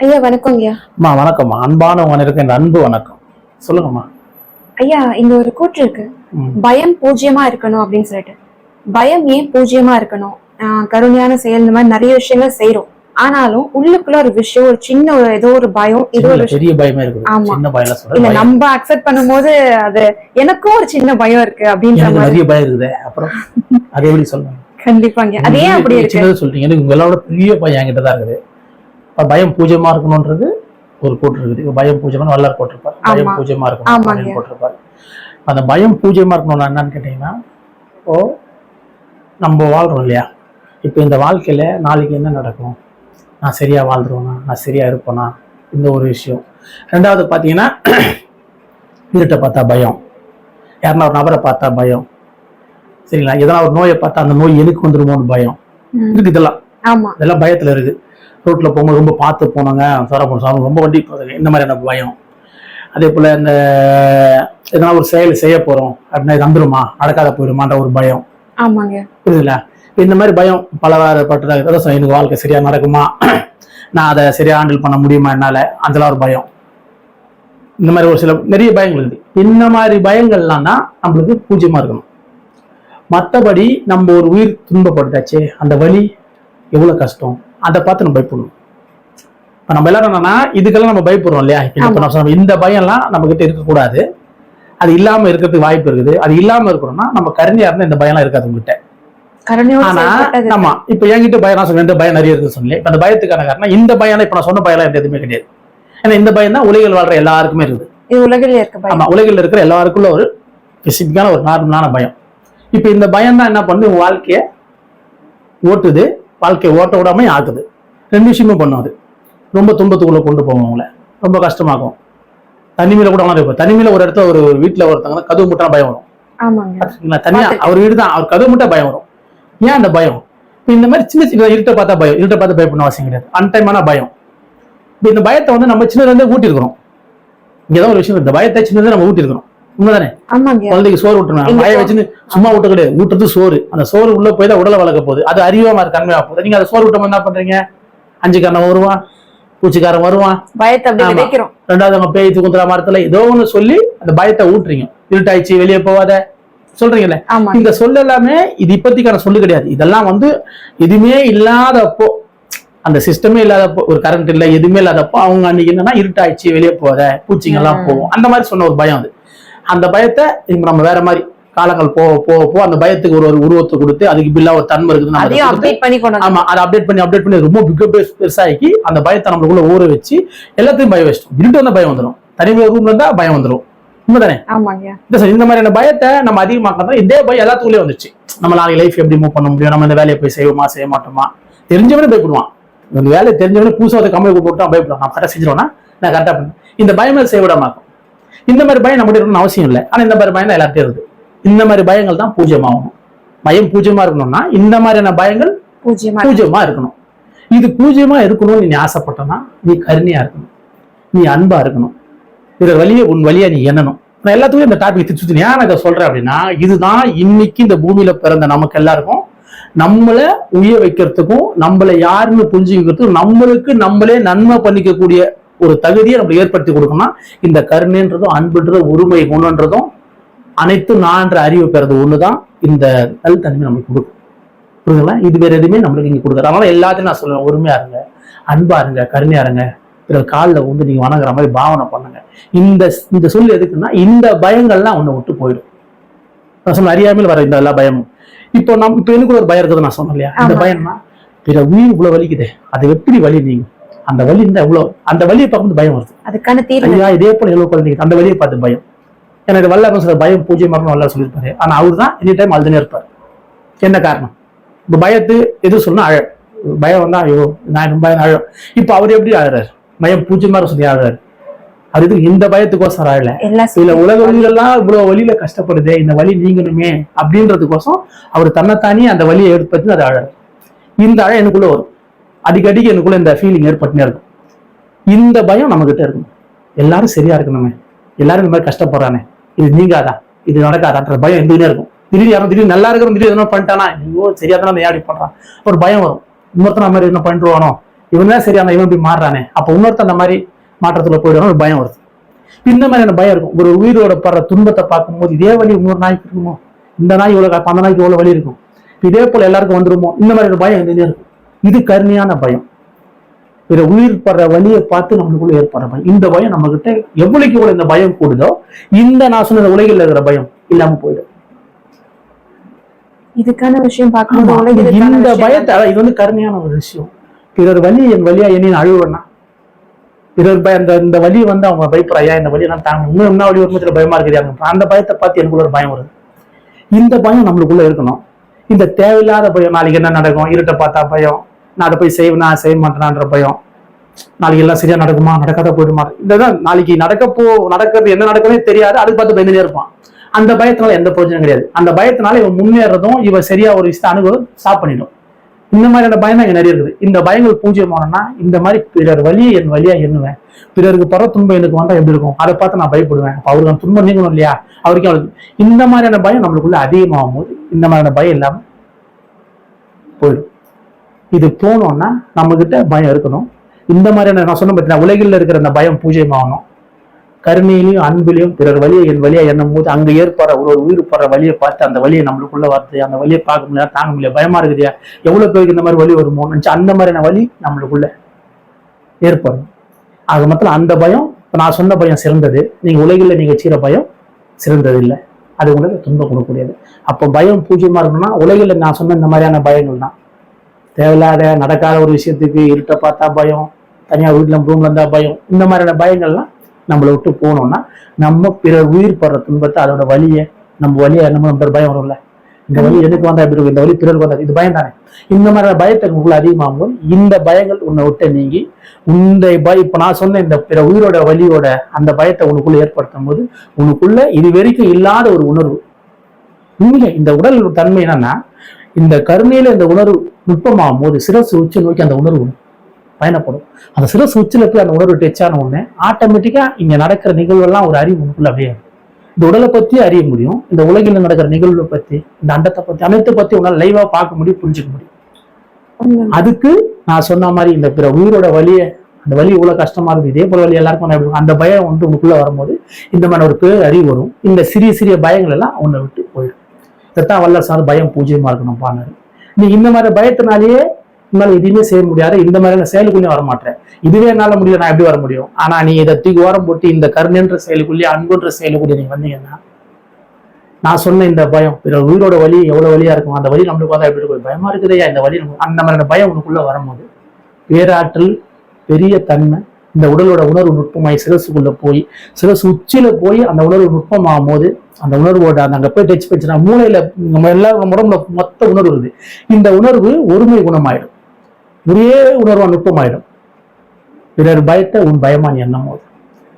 ஐயா வணக்கம் ஐயா. அம்மா வணக்கம்மா. அன்பான உனக்கு இந்த அன்பு வணக்கம். சொல்லுங்கம்மா. ஐயா இங்க ஒரு கூற்று இருக்கு. பயம் பூஜ்யமா இருக்கணும் அப்படின்னு சொல்லிட்டு. பயம் ஏன் பூஜ்யமா இருக்கணும்? கருணையான செயல் இந்த மாதிரி நிறைய விஷயங்கள் செய்றோம். ஆனாலும் உள்ளுக்குள்ள ஒரு விஷயம் ஒரு சின்ன ஒரு ஏதோ ஒரு பயம் ஏதோ ஒரு பெரிய பயமே இருக்குது. ஆமா. இல்ல நம்ம அக்செப்ட் பண்ணும்போது அது எனக்கும் ஒரு சின்ன பயம் இருக்கு அப்படின்ற மாதிரி. பயம் இருக்குது. அப்புறம் அது எப்படி சொல்லுங்க கண்டிப்பாங்க. அது ஏன் அப்படி இருக்கு? சொல்றீங்க. எனக்கு உங்களோட பெரிய பயம் என்கிட்ட தான் இருக்குது. பயம் பூஜ்யமா இருக்கணும்ன்றது ஒரு கூட்டு இருக்குது. இப்ப பயம் பூஜ்யமா வல்லார் போட்டிருப்பார். பயம். பூஜ்யமா இருக்கணும். அப்படின்னு போட்டிருப்பார். அந்த பயம் பூஜ்யமா இருக்கணும்னா என்னன்னு கேட்டீங்கன்னா இப்போ நம்ம வாழ்றோம் இல்லையா? இப்போ இந்த வாழ்க்கையில நாளைக்கு என்ன நடக்கும்? நான் சரியா வாழ்ந்துருவேனா? நான் சரியா இருப்பேனா? இந்த ஒரு விஷயம். ரெண்டாவது பார்த்தீங்கன்னா இருட்டை பார்த்தா பயம். யாருன்னா ஒரு நபரை பார்த்தா பயம். சரிங்களா? எதனா ஒரு நோயை பார்த்தா அந்த நோய் எனக்கு வந்துருமோன்னு பயம். இருக்கு இதெல்லாம். இதெல்லாம் பயத்துல இருக்கு. ரோட்ல போகும்போது ரொம்ப பார்த்து போனாங்க. சொர போன ரொம்ப வண்டி இந்த மாதிரி எனக்கு பயம். அதே போல இந்த எதனா ஒரு செயல் செய்ய போறோம் அப்படின்னா இது வந்துருமா? நடக்காத போயிடுமான்ற ஒரு பயம். ஆமாங்க. புரியுதுல? இந்த மாதிரி பயம் பலவாறுபட்டதாக எனக்கு வாழ்க்கை சரியா நடக்குமா? நான் அதை சரியா ஹேண்டில் பண்ண முடியுமா என்னால? அதெல்லாம் ஒரு பயம். இந்த மாதிரி ஒரு சில நிறைய பயங்கள் இருக்குது இந்த மாதிரி பயங்கள்லாம் தான் நம்மளுக்கு பூஜ்யமா இருக்கணும். மற்றபடி நம்ம ஒரு உயிர் துன்பப்படுத்தாச்சே அந்த வலி எவ்வளவு கஷ்டம்? அதை பார்த்து நம்ம பயப்படணும். இப்போ நம்ம எல்லாரும் என்னன்னா இதுக்கெல்லாம் நம்ம பயப்படுறோம் இல்லையா? இப்ப சொன்ன இந்த பயம்லாம் நம்ம கிட்ட இருக்கக்கூடாது. அது இல்லாம இருக்கிறதுக்கு வாய்ப்பு இருக்குது. அது இல்லாம இருக்கணும்னா நம்ம கருணையா இருந்தா இந்த பயம்லாம் இருக்காது உங்ககிட்ட. ஆனா ஆமா இப்ப என்கிட்ட பயம் நான் இந்த பயம் நிறைய இருக்குன்னு சொன்னேன். இப்ப அந்த பயத்துக்கான காரணம் இந்த பயம் இப்ப நான் சொன்ன பயம் எல்லாம் எதுவுமே கிடையாது. ஏன்னா இந்த பயம் தான் உலகில் வாழ்ற எல்லாருக்குமே இருக்குது. இது உலகில் இருக்க ஆமா உலகில் இருக்கிற எல்லாருக்குள்ள ஒரு ஸ்பெசிபிக்கான ஒரு நார்மலான பயம். இப்ப இந்த பயம் தான் என்ன பண்ணுது? உங்க வாழ்க்கைய ஓட்டுது. வாழ்க்கையை ஓட்ட விடாம ஆக்குது. ரெண்டு விஷயமே பண்ணும் அது. ரொம்ப துன்பத்துக்குள்ள கொண்டு போகும் உங்களை ரொம்ப கஷ்டமாகும். தனிமையில கூட வளரும் இப்போ தனிமையில ஒரு இடத்துல ஒரு வீட்டுல ஒருத்தவங்க கதவு முட்டா பயம் வரும்? தனியா. அவர் வீடு தான். அவர் கதவு மட்டும் பயம் வரும். ஏன் அந்த பயம்? இப்ப இந்த மாதிரி சின்ன சின்ன இருட்டை பார்த்தா பயம். இருட்டை பார்த்து பயப்படணும் அவசியம் கிடையாது. அன்டைமான பயம். இப்ப இந்த பயத்தை வந்து நம்ம சின்னதுல இருந்தே ஊட்டிருக்கிறோம் இங்கதான் ஒரு விஷயம் இந்த பயத்தை சின்னதே நம்ம ஊட்டிருக்கிறோம் உண்மைதானே? குழந்தைக்கு சோறு ஊட்டணும் எங்க பய வச்சுன்னு சும்மா ஊட்ட கிடையாது ஊட்டுறது சோறு. அந்த சோறு உள்ள போய் தான் உடலை வளர்க்க போகுது. அது அறிவாம இருக்கு தன்மையா போகுது. நீங்க அந்த சோறு ஊட்டம் என்ன பண்றீங்க? அஞ்சுக்காரன் வருவான் பூச்சிக்காரன் வருவான். பயத்தை ரெண்டாவது அவங்க பேய் குத்துற மரத்துல ஏதோ ஒண்ணு சொல்லி அந்த பயத்தை ஊட்டுறீங்க. இருட்டாயிடுச்சு வெளியே போகாத. சொல்றீங்கல்ல? இந்த சொல் எல்லாமே இது இப்போதைக்கான சொல்லு கிடையாது. இதெல்லாம் வந்து எதுவுமே இல்லாதப்போ அந்த சிஸ்டமே இல்லாதப்போ ஒரு கரண்ட் இல்ல எதுவுமே இல்லாதப்போ அவங்க அன்னைக்கு என்னன்னா இருட்டாயிடுச்சு வெளியே போகாத பூச்சிங்க எல்லாம் ம். போகும். அந்த மாதிரி சொன்ன ஒரு பயம் அது. அந்த பயத்தை நம்ம வேற மாதிரி காலங்கள் போக போக போக அந்த பயத்துக்கு ஒரு ஒரு உருவத்தை கொடுத்து அதுக்கு பில்லா ஒரு தன்மை இருக்குது ஆமா அதை அப்டேட் பண்ணி அப்டேட் பண்ணி ரொம்ப பிக பெருசாக்கி அந்த பயத்தை நம்மளுக்குள்ள ஊற வச்சு எல்லாத்தையும் பயம் வச்சிட்டோம். இருட்டு வந்தா பயம் வந்துடும் தனிமை ரூம்ல இருந்தா பயம் வந்துடும் உண்மைதானே? இந்த சார் இந்த மாதிரியான பயத்தை நம்ம அதிகமாக்கணும் இதே பயம் எல்லாத்துக்குள்ளே வந்துச்சு. நம்ம நாளைக்கு லைஃப் எப்படி மூவ் பண்ண முடியும்? நம்ம இந்த வேலையை போய் செய்வோமா செய்ய மாட்டோமா? தெரிஞ்சவனே பயப்படுவான். இந்த வேலையை தெரிஞ்சவனே புதுசாக அதை கம்பெனி போட்டு பயப்படுவான். நான் கரெக்டாக செஞ்சிருவேனா? நான் கரெக்டாக பண்ணேன் இந்த பயமே செய்ய விடாம இருக்கும் இந்த மாதிரி பயம் நம்மகிட்ட இருக்கணும்னு அவசியம் இல்லை. ஆனா இந்த மாதிரி பயம் தான் எல்லார்ட்டையும் இருக்குது. இந்த மாதிரி பயங்கள் தான் பூஜ்யமாகணும் பயம் பூஜ்யமா இருக்கணும்னா இந்த மாதிரியான பயங்கள் பூஜ்யமா இருக்கணும். இது பூஜ்யமா இருக்கணும்னு நீ ஆசைப்பட்டனா நீ கருணையா இருக்கணும். நீ அன்பா இருக்கணும். பிறர் வழியை உன் வழியா நீ எண்ணணும். நான் எல்லாத்துக்கும் இந்த டாபிக் திருச்சி ஏன் நான் இதை சொல்றேன் அப்படின்னா இதுதான் இன்னைக்கு இந்த பூமியில பிறந்த நமக்கு எல்லாருக்கும் நம்மளை உய வைக்கிறதுக்கும் நம்மளை யாருன்னு புரிஞ்சுக்கிறதுக்கும் நம்மளுக்கு நம்மளே நன்மை பண்ணிக்கக்கூடிய ஒரு தகுதியை நம்ம ஏற்படுத்தி கொடுக்கணும்னா இந்த கருணைன்றதும் அன்புன்றதும் உரிமை குணன்றதும் அனைத்தும் நான்ற அறிவு பெறது ஒண்ணுதான் இந்த நல்தன்மை நமக்கு கொடுக்கும். புரியுதுங்களா? இது வேற எதுவுமே நம்மளுக்கு இங்க கொடுக்குறது அதனால எல்லாத்தையும் நான் சொல்லுவேன் உரிமையா இருங்க அன்பா இருங்க கருணையா இருங்க. பிறர் காலில் வந்து நீங்க வணங்குற மாதிரி பாவனை பண்ணுங்க. இந்த இந்த சொல் எதுக்குன்னா இந்த பயங்கள்லாம் உன்னை விட்டு போயிடும். நான் சொன்ன அறியாமல் வர இந்த எல்லா பயமும். இப்போ நம்ம இப்போ எனக்கு ஒரு பயம் இருக்குது நான் சொன்னேன் இல்லையா? இந்த ஆமா. பயம்னா பிற உயிர் இவ்வளவு வலிக்குதே. அது எப்படி வலி நீங்க அந்த வலி இருந்தா எவ்வளவு? அந்த வலியை பார்க்கும்போது பயம் வருது. அதுக்கான தீர்வு ஐயா இதே போல எவ்வளவு குழந்தைங்க அந்த வழியை பார்த்து பயம். எனக்கு வல்ல சொல்ற பயம் பூஜ்ஜிய மரணம் வல்ல சொல்லியிருப்பாரு. ஆனா அவர் தான் எனி டைம் அழுதுனே இருப்பார். என்ன காரணம்? இப்ப பயத்து எது சொன்னா அழ பயம் வந்தா ஐயோ நான் ரொம்ப அழ இப்ப அவர் எப்படி அழறாரு? பயம் பூஜ்ஜியமா சொல்லி அழறாரு. அது இது இந்த பயத்துக்கோசரம் அழல. இல்ல உலக வழியிலெல்லாம் இவ்வளவு வழியில கஷ்டப்படுதே இந்த வழி நீங்கணுமே அப்படின்றதுக்கோசம் அவர் தன்னைத்தானே அந்த வழியை ஏற்படுத்தி அது அழறாரு. இந்த அழ எனக்குள்ள வரும். அடிக்கடிக்கு எனக்குள்ள இந்த ஃபீலிங் ஏற்பட்டுனே இருக்கும். இந்த பயம் நம்ம கிட்ட இருக்கும். எல்லாரும் சரியா இருக்கணுமே. எல்லாரும் இந்த மாதிரி கஷ்டப்படுறானே. இது நீங்காதா? இது நடக்காதான்ற பயம் இருந்துகிட்டே இருக்கும். திடீர்னு யாரும் திடீர் நல்லா இருக்கிறோம் திடீர்னு எதனா பண்ணிட்டானா? ஐயோ சரியா தானே ஏன் அப்படி பண்றான்? ஒரு பயம் வரும். இன்னொருத்தன மாதிரி என்ன பண்ணிடுவானோ? இவன் தான் சரியான இவன் இப்படி மாறுறானே. அப்போ இன்னொருத்த அந்த மாதிரி மாற்றத்துல போயிடுவானோ? ஒரு பயம் வருது. இந்த மாதிரியான பயம் இருக்கும். ஒரு உயிரோட படுற துன்பத்தை பார்க்கும்போது இதே வழி இன்னொரு நாய்க்கு இருக்குமோ? இந்த நாய் இவ்வளவு அந்த நாய்க்கு இவ்வளவு வழி இருக்கும். இதே போல எல்லாருக்கும் வந்துருமோ? இந்த மாதிரி ஒரு பயம் இருந்துட்டே இருக்கும். இது கருணையான பயம். பிற உயிர் படுற வழியை பார்த்து நம்மளுக்குள்ள ஏற்படுற பயம். இந்த பயம் நம்ம கிட்ட எவ்வளவுக்கு எவ்வளவு இந்த பயம் கூடுதோ இந்த நான் சொன்ன உலகில் இருக்கிற பயம் இல்லாம போயிடும். இதுக்கான விஷயம் பார்க்கும்போது இந்த பயத்தை இது வந்து கருமையான ஒரு விஷயம். பிறர் வலி என் வழியா என்ன அழுவனா பிறர் பய இந்த இந்த வலி வந்து அவங்க பயப்படுற ஐயா இந்த வலி நான் தாங்க இன்னும் என்ன வழி வரும்போது பயமா இருக்குது அந்த பயத்தை பார்த்து எனக்குள்ள ஒரு பயம் வருது. இந்த பயம் நம்மளுக்குள்ள இருக்கணும். இந்த தேவையில்லாத பயம் நாளைக்கு என்ன நடக்கும்? இருட்டை பார்த்தா பயம். நான் அதை போய் செய்வேனா செய்ய மாட்டேனான்ற பயம். நாளைக்கு எல்லாம் சரியா நடக்குமா? நடக்காத போயிடுமா? இதுதான் நாளைக்கு நடக்க போ நடக்கிறது என்ன நடக்குதுன்னு தெரியாது. அதுக்கு பார்த்து பயந்துட்டே இருப்பான். அந்த பயத்தினால எந்த பிரயோஜனம் கிடையாது. அந்த பயத்தினால இவன் முன்னேறதும் இவன் சரியா ஒரு விஷயத்தை அணுகுவதும் ஸ்டாப் பண்ணிடும். இந்த மாதிரியான பயம் இங்க நிறைய இருக்குது. இந்த பயங்கள் பூஜ்ஜியமானோம்னா இந்த மாதிரி பிறர் வழியை என் வழியா எண்ணுவேன். பிறருக்கு பர துன்பம் எனக்கு வந்தா எப்படி இருக்கும்? அதை பார்த்து நான் பயப்படுவேன். அப்ப அவருக்கு துன்பம் நீங்கணும் இல்லையா? அவருக்கு அவளுக்கு இந்த மாதிரியான பயம் நம்மளுக்குள்ள அதிகமாகும் போது இந்த மாதிரியான பயம் இல்லாம போயிடும். இது போனோம்னா நம்ம கிட்ட பயம் இருக்கணும். இந்த மாதிரியான நான் சொன்ன பார்த்தீங்கன்னா உலகில் இருக்கிற அந்த பயம் பூஜ்ஜியமாகணும் கருணையிலையும் அன்பிலையும் பிறர் வழியை என் வழியா எண்ணும் போது அங்க ஏற்படுற ஒரு ஒரு உயிர் போடுற வழியை பார்த்து அந்த வழியை நம்மளுக்குள்ள வருது அந்த வழியை பார்க்க முடியாது தாங்க முடியல பயமா இருக்குதியா? எவ்வளவு பேருக்கு இந்த மாதிரி வழி வருமோ? நினச்சி அந்த மாதிரியான வழி நம்மளுக்குள்ள ஏற்படும். அது மொத்தம் அந்த பயம் இப்போ நான் சொன்ன பயம் சிறந்தது. நீங்க உலகில் நீங்க சீர பயம் சிறந்தது இல்லை அது உங்களுக்கு துன்பம் கொடுக்கக்கூடியது. அப்போ பயம் பூஜ்யமாக இருக்கணும்னா உலகில் நான் சொன்ன இந்த மாதிரியான பயங்கள் தான் தேவையில்லாத நடக்காத ஒரு விஷயத்துக்கு இருட்டை பார்த்தா பயம் தனியாக வீட்டில் ரூம்ல இருந்தா பயம் இந்த மாதிரியான பயங்கள்லாம் நம்மளை விட்டு போனோம்னா நம்ம பிறர் உயிர் படுற துன்பத்தை அதோட வலியை நம்ம வலியை நம்ம நம்ம பயம் வரும்ல. இந்த வலி எனக்கு வந்தா எப்படி இருக்கும் இந்த வலி பிறருக்கு வந்தா இது பயம் தானே? இந்த மாதிரி பயத்தை உங்களுக்குள்ள அதிகமாகும் இந்த பயங்கள் உன்னை விட்டு நீங்கி இந்த பய இப்ப நான் சொன்ன இந்த பிற உயிரோட வலியோட அந்த பயத்தை உனக்குள்ள ஏற்படுத்தும் போது உனக்குள்ள இது வரைக்கும் இல்லாத ஒரு உணர்வு. உண்மையிலே இந்த உடல் தன்மை என்னன்னா இந்த கருணையில இந்த உணர்வு நுட்பமாகும் போது சிரசு உச்சி நோக்கி அந்த உணர்வு பயணப்படும். அந்த சிரசு உச்சில போய் அந்த உணர்வு டச் ஆன உடனே ஆட்டோமேட்டிக்கா இங்க நடக்கிற நிகழ்வெல்லாம் ஒரு அறிவு உனக்குள்ள அப்படியே. இந்த உடலை பத்தி அறிய முடியும் இந்த உலகில் நடக்கிற நிகழ்வை பத்தி இந்த அண்டத்தை பத்தி அனைத்தை பத்தி உன்னால லைவா பார்க்க முடியும் புரிஞ்சுக்க முடியும். அதுக்கு நான் சொன்ன மாதிரி இந்த பிற உயிரோட வலியை அந்த வலி இவ்வளவு கஷ்டமா இருக்குது இதே போல வலி எல்லாருக்கும் அந்த பயம் வந்து உனக்குள்ள வரும்போது இந்த மாதிரி ஒரு பேர் அறிவு வரும். இந்த சிறிய சிறிய பயங்கள் எல்லாம் உன்னை விட்டு போயிடும். இதைத்தான் வல்ல சார் பயம் பூஜ்யமாக இருக்கணும் பானாரு நீ இந்த மாதிரி பயத்தினாலேயே உன்னால எதுவுமே செய்ய முடியாது. இந்த மாதிரியான செயலுக்குள்ளே வர மாட்டேன் இதுவே என்னால முடியல நான் எப்படி வர முடியும்? ஆனா நீ இதை தூக்கி ஓரம் போட்டு இந்த கருணைன்ற செயலுக்குள்ளே அன்புன்ற செயலுக்குள்ளே நீங்கள் வந்தீங்கன்னா நான் சொன்ன இந்த பயம் பிற உயிரோட வலி எவ்வளவு வழியாக இருக்கும் அந்த வழி நம்மளுக்கு பார்த்தா எப்படி இருக்கும்? பயமா இருக்குதையா இந்த வழி அந்த மாதிரியான பயம் உனக்குள்ள வரும்போது பேராற்றல் பெரிய தன்மை இந்த உடலோட உணர்வு நுட்பமாய் சிரசுக்குள்ள போய் சிரசு உச்சியில போய் அந்த உணர்வு நுட்பமாகும் போது அந்த உணர்வோட அந்த அங்க போய் டச் பண்ணிச்சுன்னா மூளையில நம்ம எல்லாரும் உடம்புல மொத்த உணர்வு இருக்குது இந்த உணர்வு ஒருமை குணமாயிடும். ஒரே உணர்வா நுட்பமாயிடும். பிறர் பயத்தை உன் பயமா நீ எண்ணும் போது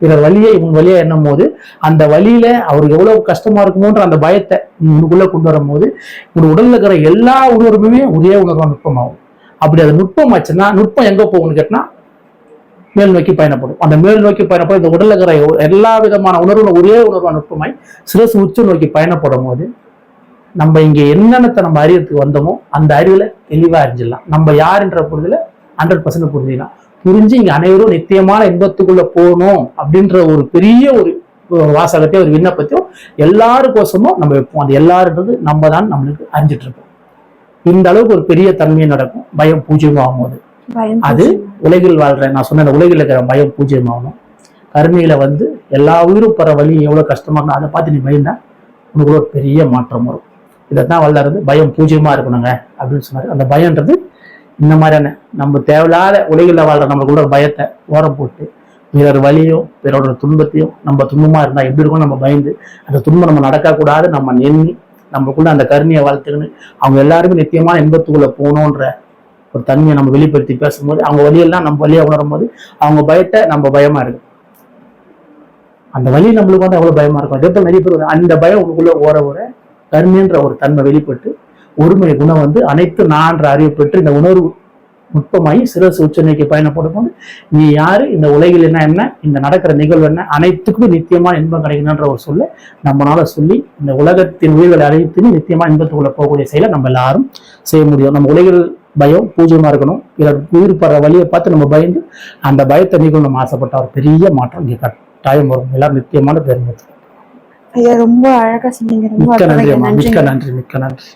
பிறர் வழியை உன் வழியா எண்ணும் போது அந்த வழியில அவருக்கு எவ்வளவு கஷ்டமா இருக்குமோன்ற அந்த பயத்தை உனக்குள்ள கொண்டு வரும்போது உன் உடல்ல இருக்கிற எல்லா உணர்வுமே ஒரே உணர்வா நுட்பமாகும். அப்படி அது நுட்பமாச்சுன்னா நுட்பம் எங்க போகும்னு கேட்டா மேல் நோக்கி பயணப்படும். அந்த மேல் நோக்கி பயணப்படும். இந்த உடல் இருக்கிற எல்லா விதமான உணர்வு ஒரே உணர்வு நுட்பமாய் சிரசு உச்ச நோக்கி பயணப்படும் போது நம்ம இங்கே என்னென்னத்தை நம்ம அறியறதுக்கு வந்தோமோ அந்த அறிவில் தெளிவாக அறிஞ்சிடலாம். நம்ம யாருன்ற புரிதல ஹண்ட்ரட் பர்சன்ட் புரிஞ்சிடலாம் புரிஞ்சு இங்கே அனைவரும் நித்தியமான இன்பத்துக்குள்ள போகணும் அப்படின்ற ஒரு பெரிய ஒரு வாசகத்தையும் ஒரு விண்ணப்பத்தையும் எல்லாருக்கோசமும் நம்ம வைப்போம். அது எல்லாருன்றது நம்ம தான் நம்மளுக்கு அறிஞ்சிட்டு இருப்போம். இந்த அளவுக்கு ஒரு பெரிய தன்மையை நடக்கும். பயம் பூஜ்யமாகும் போது அது. உலகில் வாழ்ற நான் சொன்ன உலகில் இருக்கிற பயம் பூஜ்ஜியமாகணும் கருணையில வந்து எல்லா உயிரும் பெற வழி எவ்வளவு கஷ்டமா இருக்கணும் அதை பார்த்து நீ பயந்தா உனக்கு ஒரு பெரிய மாற்றம் வரும். இதைத்தான் வல்லாருந்து பயம் பூஜ்ஜியமா இருக்கணுங்க அப்படின்னு சொன்னாரு. அந்த பயம்ன்றது இந்த மாதிரியான நம்ம தேவையில்லாத உலகில் வாழ்ற நம்மளுக்குள்ள பயத்தை ஓரம் போட்டு பிறர் வழியும் பிறரோட துன்பத்தையும் நம்ம துன்பமா இருந்தா எப்படி இருக்கும் நம்ம பயந்து அந்த துன்பம் நம்ம நடக்கக்கூடாது நம்ம எண்ணி நம்மளுக்குள்ள அந்த கருணையை வளர்த்துக்கின்னு அவங்க எல்லாருமே நித்தியமான இன்பத்துக்குள்ள போகணுன்ற ஒரு தன்மையை நம்ம வெளிப்படுத்தி பேசும்போது அவங்க வழியெல்லாம் நம்ம வழியாக உணரும் போது அவங்க பயத்தை நம்ம பயமா இருக்கு அந்த வழி நம்மளுக்கு வந்து அவ்வளோ பயமா இருக்கும்? அதே நிறைய பேர் அந்த பயம் உங்களுக்குள்ள ஓர ஓர கருமைன்ற ஒரு தன்மை வெளிப்பட்டு ஒருமை குணம் வந்து அனைத்து நான்ற அறிவு பெற்று இந்த உணர்வு நுட்பமாகி சிறசு உச்சநிலைக்கு பயணப்படும் போது நீ யாரு? இந்த உலகில் என்ன என்ன? இந்த நடக்கிற நிகழ்வு என்ன? அனைத்துக்கும் நித்தியமான இன்பம் கிடைக்கணுன்ற ஒரு சொல்ல நம்மளால சொல்லி இந்த உலகத்தின் உயிர்களை அனைத்துக்கும் நித்தியமான இன்பத்துக்குள்ள போகக்கூடிய செயலை நம்ம எல்லாரும் செய்ய முடியும். நம்ம உலகில் பயம் பூஜ்ஜியமா இருக்கணும். பிறர் உயிர் படுற வழியை பார்த்து நம்ம பயந்து அந்த பயத்தை நீக்கணும் நம்ம ஆசைப்பட்ட ஒரு பெரிய மாற்றம் இங்கே கட்டாயம் வரும். எல்லாரும் நித்தியமான பெருமை ஐயா ரொம்ப அழகா சொன்னீங்க. மிக்க நன்றி மிக்க நன்றி மிக்க நன்றி.